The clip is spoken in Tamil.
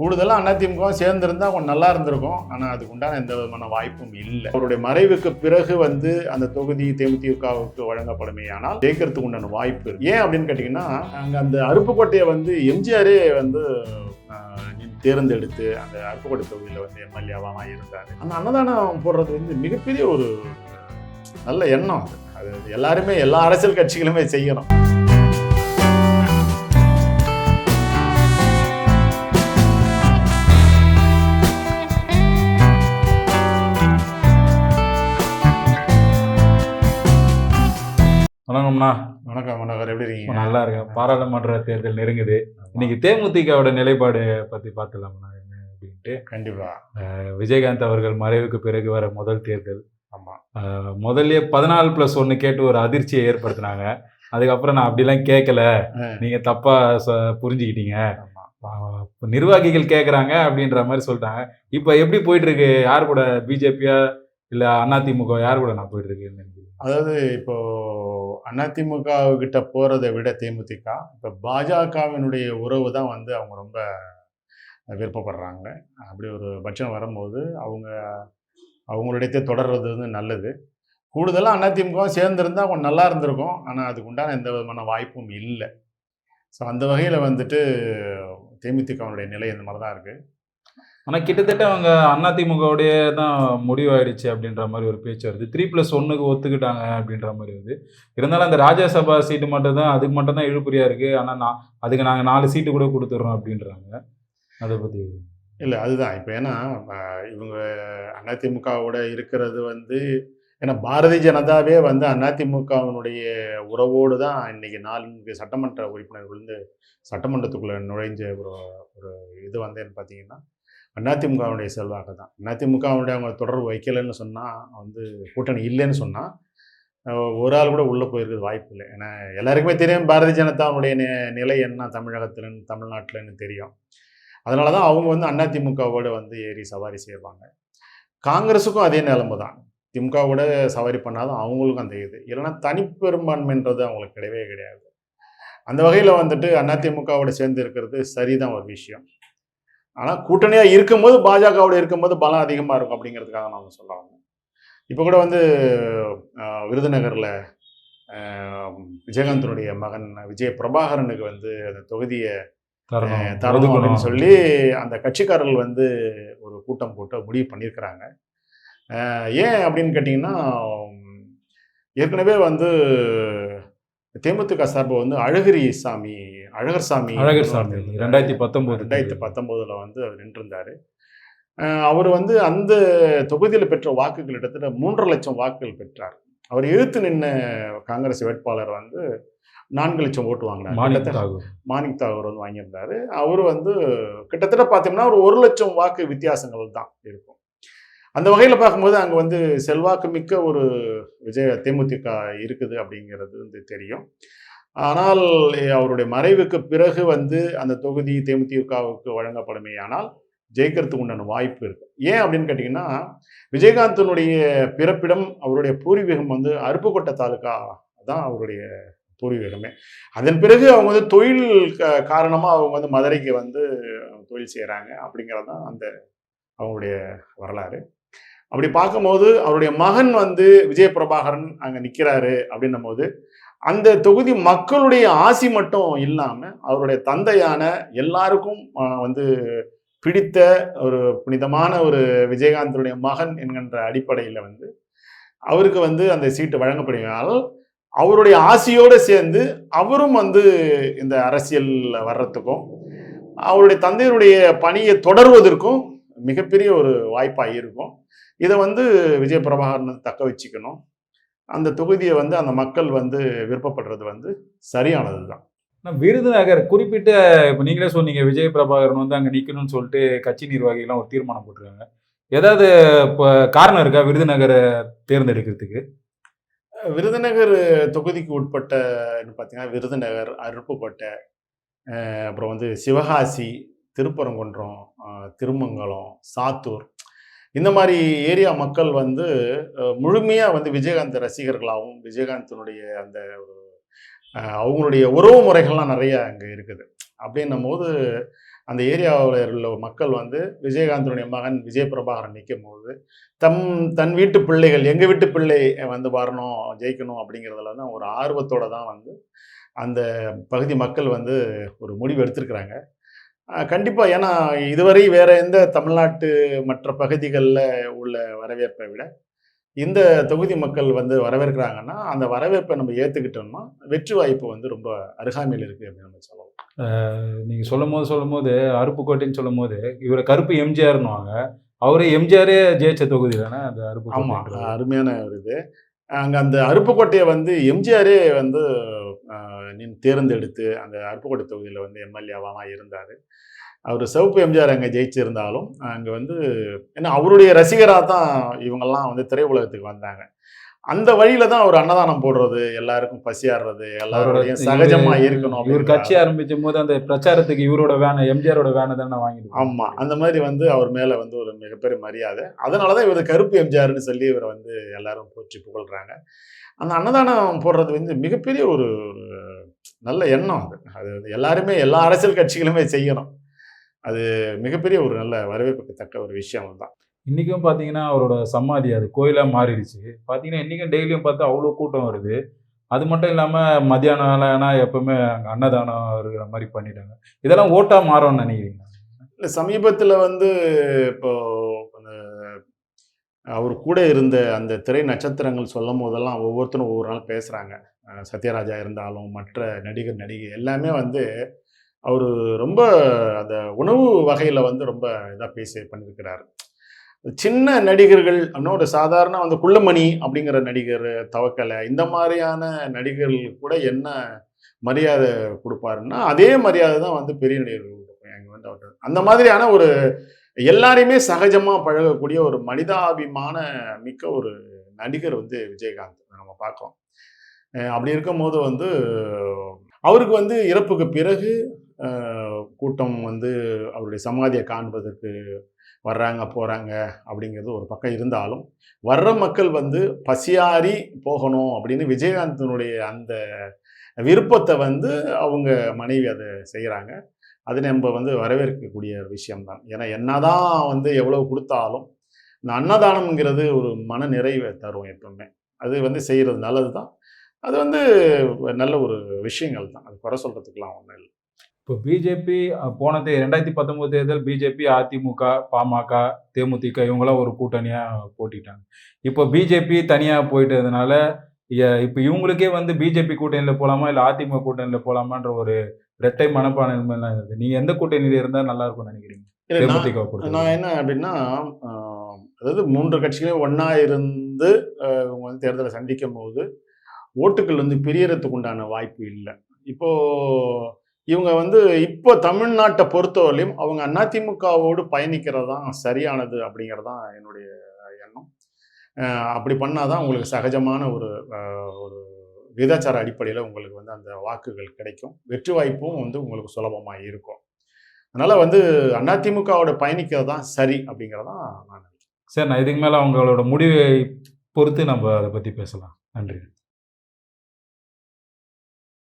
கூடுதலாக அதிமுகவும் சேர்ந்திருந்தா கொஞ்சம் நல்லா இருந்திருக்கும். ஆனால் அதுக்கு உண்டான எந்த விதமான வாய்ப்பும் இல்லை. அவருடைய மறைவுக்கு பிறகு வந்து அந்த தொகுதி தேமுதிகவுக்கு வழங்கப்படுமே ஆனால் ஜெயிக்கிறதுக்கு உண்டான வாய்ப்பு ஏன் அப்படின்னு கேட்டிங்கன்னா அங்கே அந்த அருப்புக்கோட்டையை வந்து எம்ஜிஆரே வந்து தேர்ந்தெடுத்து அந்த அருப்புக்கோட்டை தொகுதியில் வந்து எம்எல்ஏவாக இருந்தார். அந்த அன்னதானம் போடுறது வந்து மிகப்பெரிய ஒரு நல்ல எண்ணம் அது. அது எல்லாருமே எல்லா அரசியல் கட்சிகளுமே செய்யணும். வணக்கம்ண்ணா வணக்கம் மனோகர் எப்படி இருக்கீங்க? நல்லா இருக்கேன். பாராளுமன்ற தேர்தல் நெருங்குது. இன்னைக்கு தேமுதிகவோட நிலைப்பாடு பத்தி பார்த்துலாம்ண்ணா என்ன அப்படின்ட்டு. கண்டிப்பா. விஜயகாந்த் அவர்கள் மறைவுக்கு பிறகு வர முதல் தேர்தல். ஆமா. அஹ் முதல்லயே பதினாலு பிளஸ் ஒன்னு கேட்டு ஒரு அதிர்ச்சியை ஏற்படுத்தினாங்க. அதுக்கப்புறம் நான் அப்படிலாம் கேட்கல. நீங்க தப்பா புரிஞ்சுக்கிட்டீங்க. நிர்வாகிகள் கேட்குறாங்க அப்படின்ற மாதிரி சொல்லிட்டாங்க. இப்போ எப்படி போயிட்டு இருக்கு? யார் கூட? பிஜேபியா? இல்லை அதிமுக யார் கூட நான் போயிட்டு இருக்கேன்னு அதாவது இப்போ அதிமுக போகிறதை விட தேமுதிக இப்போ பாஜகவினுடைய உறவு தான் வந்து அவங்க ரொம்ப விருப்பப்படுறாங்க. அப்படி ஒரு பட்சம் வரும்போது அவங்க அவங்களுடைய தொடர்றது வந்து நல்லது. கூடுதலாக அதிமுக சேர்ந்துருந்தா கொஞ்சம் நல்லா இருந்திருக்கும். ஆனால் அதுக்கு உண்டான எந்த விதமான வாய்ப்பும் இல்லை. ஸோ அந்த வகையில் வந்துட்டு தேமுதிகவினுடைய நிலை இந்த மாதிரி தான் இருக்குது ஆனால் கிட்டத்தட்ட அவங்க அதிமுகவுடைய தான் முடிவாயிடுச்சு அப்படின்ற மாதிரி ஒரு பேச்சு வருது. த்ரீ ப்ளஸ் ஒன்னுக்கு ஒத்துக்கிட்டாங்க அப்படின்ற மாதிரி வருது. இருந்தாலும் அந்த ராஜ்யசபா சீட்டு மட்டும் தான் அதுக்கு மட்டும் தான் இழுபறியா இருக்கு. ஆனால் நான் அதுக்கு நாங்கள் நாலு சீட்டு கூட கொடுத்துட்றோம் அப்படின்றாங்க. அதை பற்றி இல்லை அதுதான். இப்போ ஏன்னா இவங்க அதிமுகவோட இருக்கிறது வந்து ஏன்னா பாரதிய ஜனதாவே வந்து அதிமுகவினுடைய உறவோடு தான் இன்னைக்கு நான்கு சட்டமன்ற உறுப்பினர்கள் வந்து சட்டமன்றத்துக்குள்ளே நுழைஞ்ச ஒரு ஒரு இது வந்து என்ன பார்த்தீங்கன்னா அதிமுகவுடைய செல்வாக்கு தான். அதிமுகவுடைய அவங்க தொடர்பு வைக்கலைன்னு சொன்னால் வந்து கூட்டணி இல்லைன்னு சொன்னால் ஒரு ஆள் கூட உள்ளே போயிருக்கிறது வாய்ப்பு இல்லை. ஏன்னா எல்லாருக்குமே தெரியும் பாரதிய ஜனதாவுடைய நிலை என்ன தமிழகத்துலன்னு தமிழ்நாட்டிலன்னு தெரியும். அதனால தான் அவங்க வந்து அதிமுகவோடு வந்து ஏறி சவாரி செய்வாங்க. காங்கிரஸுக்கும் அதே நிலைமை தான். திமுகவோட சவாரி பண்ணாதான் அவங்களுக்கும் அந்த இது. இல்லைன்னா தனிப்பெரும்பான்மைன்றது அவங்களுக்கு கிடையவே கிடையாது. அந்த வகையில் வந்துட்டு அதிமுகவோட சேர்ந்து இருக்கிறது சரிதான் ஒரு விஷயம். ஆனால் கூட்டணியாக இருக்கும்போது பாஜகவோட இருக்கும்போது பலம் அதிகமாக இருக்கும் அப்படிங்கிறதுக்காக நாம சொல்ல வந்தோம் இப்போ கூட வந்து விருதுநகரில் விஜயகாந்தனுடைய மகன் விஜய் பிரபாகரனுக்கு வந்து அந்த தொகுதியை தரணும். ஒதுக்கணும். அப்படின்னு சொல்லி அந்த கட்சிக்காரர்கள் வந்து ஒரு கூட்டம் போட்டு முடிவு பண்ணியிருக்கிறாங்க. ஏன் அப்படின்னு கேட்டிங்கன்னா ஏற்கனவே வந்து தேமுதிக சார்பு வந்து அழகிரி சாமி அழகர் சாமி அழகர் சாமி. ரெண்டாயிரத்தி பத்தொன்பது ரெண்டாயிரத்தி பத்தொம்போதில் வந்து அவர் நின்றிருந்தார். அவர் வந்து அந்த தொகுதியில் பெற்ற வாக்குகள் கிட்டத்தட்ட மூன்றரை லட்சம் வாக்குகள் பெற்றார். அவர் எதிர்த்து நின்ன காங்கிரஸ் வேட்பாளர் வந்து நான்கு லட்சம் ஓட்டு வாங்கினார். மாணிக் தாகூர். வந்து வாங்கியிருந்தாரு. அவர் வந்து கிட்டத்தட்ட பார்த்தீங்கன்னா ஒரு ஒரு லட்சம் வாக்கு வித்தியாசங்கள் தான் இருக்கும். அந்த வகையில் பார்க்கும்போது அங்கே வந்து செல்வாக்கு மிக்க ஒரு விஜய தேமுதிக இருக்குது அப்படிங்கிறது வந்து தெரியும். ஆனால் அவருடைய மறைவுக்கு பிறகு வந்து அந்த தொகுதி தேமுதிகவுக்கு வழங்கப்படுமே ஆனால் ஜெயிக்கிறதுக்கு உண்டான வாய்ப்பு இருக்கு. ஏன் அப்படின்னு கேட்டிங்கன்னா விஜயகாந்தனுடைய பிறப்பிடம் அவருடைய பூர்வீகம் வந்து அருப்புக்கோட்டை தாலுக்கா தான் அவருடைய பூர்வீகமே. அதன் பிறகு அவங்க வந்து தொழில் க- காரணமாக அவங்க வந்து மதுரைக்கு வந்து தொழில் செய்கிறாங்க அப்படிங்கிறது தான் அந்த அவங்களுடைய வரலாறு. அப்படி பார்க்கும்போது அவருடைய மகன் வந்து விஜய பிரபாகரன் அங்கே நிற்கிறாரு அப்படின்னும் போது அந்த தொகுதி மக்களுடைய ஆசி மட்டும் இல்லாமல் அவருடைய தந்தையான எல்லாருக்கும் வந்து பிடித்த ஒரு புனிதமான ஒரு விஜயகாந்தனுடைய மகன் என்கின்ற அடிப்படையில் வந்து அவருக்கு வந்து அந்த சீட்டு வழங்கப்படுவதால் அவருடைய ஆசையோடு சேர்ந்து அவரும் வந்து இந்த அரசியலில் வர்றதுக்கும் அவருடைய தந்தையருடைய பணியை தொடர்வதற்கும் மிகப்பெரிய ஒரு வாய்ப்பாக இருக்கும். இதை வந்து விஜய பிரபாகரன் தக்க வச்சுக்கணும். அந்த தொகுதியை வந்து அந்த மக்கள் வந்து விருப்பப்படுறது வந்து சரியானது தான். விருதுநகர் குறிப்பிட்ட இப்போ நீங்களே சொன்னீங்க விஜய் பிரபாகரன் வந்து அங்க நிக்கணும்னு சொல்லிட்டு கட்சி நிர்வாகிகள்லாம் ஒரு தீர்மானம் போட்டிருக்காங்க. ஏதாவது இப்போ காரணம் இருக்கா விருதுநகரை தேர்ந்தெடுக்கிறதுக்கு? விருதுநகர் தொகுதிக்கு உட்பட்ட பார்த்தீங்கன்னா விருதுநகர் அருப்புக்கோட்டை அப்புறம் வந்து சிவகாசி திருப்பரங்குன்றம் திருமங்கலம் சாத்தூர். இந்த மாதிரி ஏரியா மக்கள் வந்து முழுமையாக வந்து விஜயகாந்த் ரசிகர்களாகவும் விஜயகாந்தினுடைய அந்த அவங்களுடைய உறவு முறைகள்லாம் நிறையா அங்கே இருக்குது. அப்படின்னும் போது அந்த ஏரியாவில் உள்ள மக்கள் வந்து விஜயகாந்தனுடைய மகன் விஜய் பிரபாகரன் நிற்கும் போது தம் தன் வீட்டு பிள்ளைகள் எங்கள் வீட்டு பிள்ளை வந்து வரணும் ஜெயிக்கணும் அப்படிங்கிறதுல தான் ஒரு ஆர்வத்தோட தான் வந்து அந்த பகுதி மக்கள் வந்து ஒரு முடிவு எடுத்திருக்கிறாங்க. கண்டிப்பாக ஏன்னா இதுவரை வேற எந்த தமிழ்நாட்டு மற்ற பகுதிகளில் உள்ள வரவேற்பை விட இந்த தொகுதி மக்கள் வந்து வரவேற்கிறாங்கன்னா அந்த வரவேற்பை நம்ம ஏற்றுக்கிட்டோம்னா வெற்றி வாய்ப்பு வந்து ரொம்ப அருகாமையில் இருக்குது அப்படின்னு நம்ம சொல்லலாம். நீங்க சொல்லும் போது சொல்லும் போது அருப்புக்கோட்டைன்னு சொல்லும் போது இவரை கருப்பு எம்ஜிஆர்னுவாங்க அவரே எம்ஜிஆரே ஜெயிச்ச தொகுதி தானே அந்த ஆமாம் அருப்புக்கோட்டை அருமையான ஒரு இது. அங்கே அந்த அருப்புக்கோட்டையை வந்து எம்ஜிஆரே வந்து நின் தேர்ந்தெடுத்து அந்த அருப்புக்கோட்டை தொகுதியில் வந்து எம்எல்ஏவாக இருந்தார். அவர் சிவப்பு எம்ஜிஆர் அங்கே ஜெயிச்சிருந்தாலும் அங்கே வந்து ஏன்னா அவருடைய ரசிகராக தான் இவங்கெல்லாம் வந்து திரையுலகத்துக்கு வந்தாங்க. அந்த வழியில தான் அவர் அன்னதானம் போடுறது எல்லாருக்கும் பசியாடுறது எல்லாரோடையும் சகஜமா இருக்கணும் இவர் கட்சி ஆரம்பிச்சும் போது அந்த பிரச்சாரத்துக்கு இவரோட வேனை எம்ஜிஆரோட வேனை தானே வாங்கிட்டு ஆமா அந்த மாதிரி வந்து அவர் மேல வந்து ஒரு மிகப்பெரிய மரியாதை. அதனாலதான் இவர் கருப்பு எம்ஜிஆர்னு சொல்லி இவரை வந்து எல்லாரும் போற்றி புகழ்றாங்க. அந்த அன்னதானம் போடுறது வந்து மிகப்பெரிய ஒரு ஒரு நல்ல எண்ணம் அது. அது வந்து எல்லாருமே எல்லா அரசியல் கட்சிகளுமே செய்யணும். அது மிகப்பெரிய ஒரு நல்ல வரவேற்புக்கு தக்க ஒரு விஷயம் தான் இன்றைக்கும் பார்த்தீங்கன்னா அவரோட சமாதி அது கோயிலாக மாறிடுச்சு. பார்த்தீங்கன்னா இன்றைக்கும் டெய்லியும் பார்த்தா அவ்வளோ கூட்டம் வருது. அது மட்டும் இல்லாமல் மத்தியானம் ஆனால் எப்பவுமே அங்கே அன்னதானம் இருக்கிற மாதிரி பண்ணிட்டாங்க. இதெல்லாம் ஓட்டாக மாறும்னு நினைக்கிறீங்க இல்லை சமீபத்தில் வந்து இப்போ அந்த அவர் கூட இருந்த அந்த திரை நட்சத்திரங்கள் சொல்லும் போதெல்லாம் ஒவ்வொருத்தரும் ஒவ்வொரு நாள் பேசுகிறாங்க சத்யராஜா இருந்தாலும் மற்ற நடிகர் நடிகை எல்லாமே வந்து அவர் ரொம்ப அந்த உணவு வகையில் வந்து ரொம்ப இதாக பேசி பண்ணியிருக்கிறார் சின்ன நடிகர்கள் அப்படின்னா ஒரு சாதாரண அந்த குள்ளமணி அப்படிங்கிற நடிகர் தவக்கலை இந்த மாதிரியான நடிகர்கள் கூட என்ன மரியாதை கொடுப்பாருன்னா அதே மரியாதை தான் வந்து பெரிய நடிகர்கள் கொடுப்பாங்க அங்கே வந்து அவர் அந்த மாதிரியான ஒரு எல்லாரையுமே சகஜமாக பழகக்கூடிய ஒரு மனிதாபிமான மிக்க ஒரு நடிகர் வந்து விஜயகாந்த். நம்ம பார்க்கலாம். அப்படி இருக்கும்போது வந்து அவருக்கு வந்து இறப்புக்கு பிறகு கூட்டம் வந்து அவருடைய சமாதியை காண்பதற்கு வர்றாங்க போகிறாங்க அப்படிங்கிறது ஒரு பக்கம் இருந்தாலும் வர்ற மக்கள் வந்து பசியாரி போகணும் அப்படின்னு விஜயகாந்தனுடைய அந்த விருப்பத்தை வந்து அவங்க மனைவி அதை செய்கிறாங்க அது நம்ம வந்து வரவேற்கக்கூடிய விஷயம்தான். ஏன்னா என்னதான் வந்து எவ்வளோ கொடுத்தாலும் இந்த அன்னதானம்ங்கிறது ஒரு மன நிறைவை தரும் எப்பவுமே. அது வந்து செய்கிறது நல்லது தான் அது வந்து நல்ல ஒரு விஷயங்கள் தான் அது குறை சொல்கிறதுக்கெலாம் ஒன்றும் இல்லை. இப்போ பிஜேபி போன தே ரெண்டாயிரத்தி பத்தொன்பது தேர்தல் பிஜேபி அதிமுக பாமக தேமுதிக இவங்களாம் ஒரு கூட்டணியா போட்டிட்டாங்க. இப்போ பிஜேபி தனியா போயிட்டதுனால இப்போ இவங்களுக்கே வந்து பிஜேபி கூட்டணியில போலாமா இல்ல அதிமுக கூட்டணியில போலாமான்ற ஒரு இரட்டை மனப்பான்மைலாம் இருக்கு நீங்க எந்த கூட்டணியில இருந்தா நல்லா இருக்கும்னு நினைக்கிறீங்க? தேமுதிக. நான் என்ன அப்படின்னா அதாவது மூன்று கட்சிகளும் ஒன்றா இருந்து இவங்க வந்து தேர்தலை சந்திக்கும் போது ஓட்டுகள் வந்து பிரியறதுக்கு உண்டான வாய்ப்பு இல்லை. இப்போ இவங்க வந்து இப்போ தமிழ்நாட்டை பொறுத்தவரையிலும் அவங்க அதிமுகவோடு பயணிக்கிறது தான் சரியானது அப்படிங்கிறது தான் என்னுடைய எண்ணம். அப்படி பண்ணாதான் உங்களுக்கு சகஜமான ஒரு ஒரு விதாச்சார அடிப்படையில் உங்களுக்கு வந்து அந்த வாக்குகள் கிடைக்கும். வெற்றி வாய்ப்பும் வந்து உங்களுக்கு சுலபமாக இருக்கும். அதனால் வந்து அதிமுகவோட பயணிக்கிறது தான் சரி அப்படிங்கிறதான் நான் நினைக்கிறேன். சரி நான் இதுக்கு மேலே அவங்களோட முடிவை பொறுத்து நம்ம அதை பற்றி பேசலாம். நன்றி.